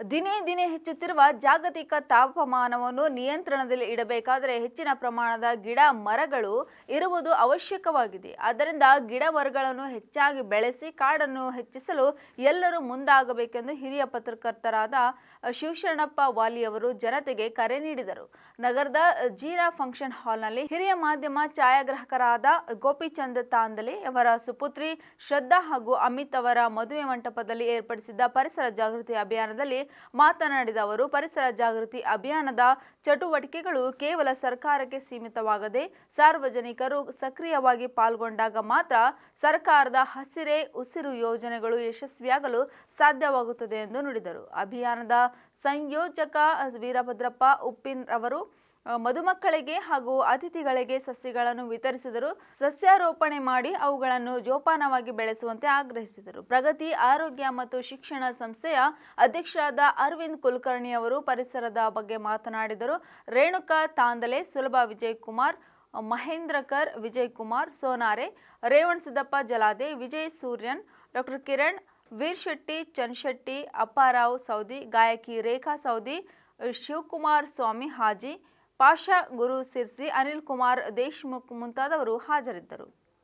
ದಿನೇ ದಿನೇ ಹೆಚ್ಚುತ್ತಿರುವ ಜಾಗತಿಕ ತಾಪಮಾನವನ್ನು ನಿಯಂತ್ರಣದಲ್ಲಿ ಇಡಬೇಕಾದರೆ ಹೆಚ್ಚಿನ ಪ್ರಮಾಣದ ಗಿಡ ಮರಗಳು ಇರುವುದು ಅವಶ್ಯಕವಾಗಿದೆ. ಆದ್ದರಿಂದ ಗಿಡ ಮರಗಳನ್ನು ಹೆಚ್ಚಾಗಿ ಬೆಳೆಸಿ ಕಾಡನ್ನು ಹೆಚ್ಚಿಸಲು ಎಲ್ಲರೂ ಮುಂದಾಗಬೇಕೆಂದು ಹಿರಿಯ ಪತ್ರಕರ್ತರಾದ ಶಿವಶರಣಪ್ಪ ವಾಲಿಯವರು ಜನತೆಗೆ ಕರೆ ನೀಡಿದರು. ನಗರದ ಜೀರಾ ಫಂಕ್ಷನ್ ಹಾಲ್ನಲ್ಲಿ ಹಿರಿಯ ಮಾಧ್ಯಮ ಛಾಯಾಗ್ರಾಹಕರಾದ ಗೋಪಿಚಂದ್ ತಾಂದಲಿ ಅವರ ಸುಪುತ್ರಿ ಶ್ರದ್ಧಾ ಹಾಗೂ ಅಮಿತ್ ಅವರ ಮದುವೆ ಮಂಟಪದಲ್ಲಿ ಏರ್ಪಡಿಸಿದ್ದ ಪರಿಸರ ಜಾಗೃತಿ ಅಭಿಯಾನದಲ್ಲಿ ಮಾತನಾಡಿದ ಅವರು, ಪರಿಸರ ಜಾಗೃತಿ ಅಭಿಯಾನದ ಚಟುವಟಿಕೆಗಳು ಕೇವಲ ಸರ್ಕಾರಕ್ಕೆ ಸೀಮಿತವಾಗದೆ ಸಾರ್ವಜನಿಕರು ಸಕ್ರಿಯವಾಗಿ ಪಾಲ್ಗೊಂಡಾಗ ಮಾತ್ರ ಸರ್ಕಾರದ ಹಸಿರೆ ಉಸಿರು ಯೋಜನೆಗಳು ಯಶಸ್ವಿಯಾಗಲು ಸಾಧ್ಯವಾಗುತ್ತದೆ ಎಂದು ನುಡಿದರು. ಅಭಿಯಾನದ ಸಂಯೋಜಕ ವೀರಭದ್ರಪ್ಪ ಉಪ್ಪಿನ್ ಅವರು ಅ, ಮದುಮಕ್ಕಳಿಗೆ ಹಾಗೂ ಅತಿಥಿಗಳಿಗೆ ಸಸ್ಯಗಳನ್ನು ವಿತರಿಸಿದರು. ಸಸ್ಯಾರೋಪಣೆ ಮಾಡಿ ಅವುಗಳನ್ನು ಜೋಪಾನವಾಗಿ ಬೆಳೆಸುವಂತೆ ಆಗ್ರಹಿಸಿದರು. ಪ್ರಗತಿ ಆರೋಗ್ಯ ಮತ್ತು ಶಿಕ್ಷಣ ಸಂಸ್ಥೆಯ ಅಧ್ಯಕ್ಷರಾದ ಅರವಿಂದ್ ಕುಲಕರ್ಣಿ ಅವರು ಪರಿಸರದ ಬಗ್ಗೆ ಮಾತನಾಡಿದರು. ರೇಣುಕಾ ತಾಂದಲೆ ಸುಲಭ ವಿಜಯ್ ಕುಮಾರ್ ಮಹೇಂದ್ರಕರ್ ವಿಜಯ್ ಕುಮಾರ್ ಸೋನಾರೆ ರೇವಣಸಿದ್ದಪ್ಪ ಜಲಾದೆ ವಿಜಯ್ ಸೂರ್ಯನ್ ಡಾಕ್ಟರ್ ಕಿರಣ್ ವೀರ್ ಶೆಟ್ಟಿ ಚನ್ಶೆಟ್ಟಿ ಅಪ್ಪಾರಾವ್ ಸೌದಿ ಗಾಯಕಿ ರೇಖಾ ಸೌದಿ ಶಿವಕುಮಾರ್ ಸ್ವಾಮಿ ಹಾಜಿ ಪಾಷಾ ಗುರು ಸಿರ್ಸಿ ಅನಿಲ್ ಕುಮಾರ್ ದೇಶ್ಮುಖ್ ಮುಂತಾದವರು ಹಾಜರಿದ್ದರು.